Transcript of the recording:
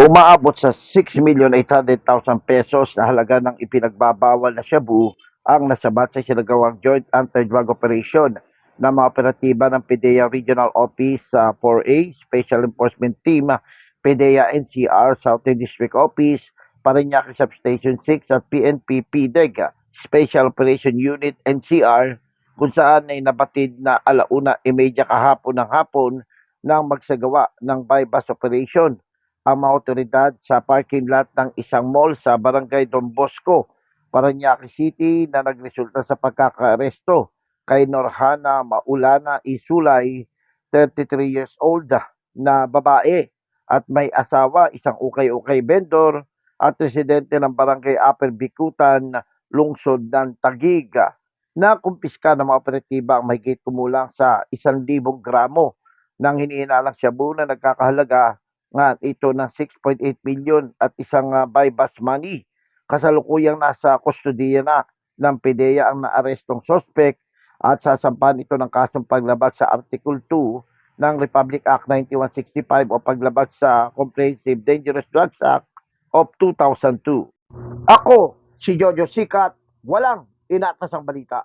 Umaabot sa 6,800,000 pesos na halaga ng ipinagbabawal na shabu ang nasabat sa sinagawang joint anti-drug operation ng mga operatiba ng PDEA Regional Office sa 4A Special Enforcement Team, PDEA NCR Southern District Office, Parañaque Substation 6 at PNP PDEG Special Operation Unit NCR kung saan ay nabatid na alauna imedya kahapon ng hapon nang magsagawa ng bypass operation ang mga otoridad sa parking lot ng isang mall sa Barangay Don Bosco, Parañaque City na nagresulta sa pagkakaresto kay Norhana Maulana Isulay, 33 years old na babae. At may asawa, isang ukay-ukay vendor at residente ng Barangay Upper Bikutan, lungsod ng Tagig na kumpiska ng mga operatiba ang mahigit kumulang sa 1,000 gramo. Ng hiniinalang shabu na nagkakahalaga nga ito ng 6.8 million at isang uh, bypass money. Kasalukuyang nasa kustodiya na ng PDEA ang naarestong suspect at sasampahan ito ng kasong paglabag sa Article 2 ng Republic Act 9165 o paglabag sa Comprehensive Dangerous Drugs Act of 2002. Ako, si Jojo Sikat, walang inatasang balita.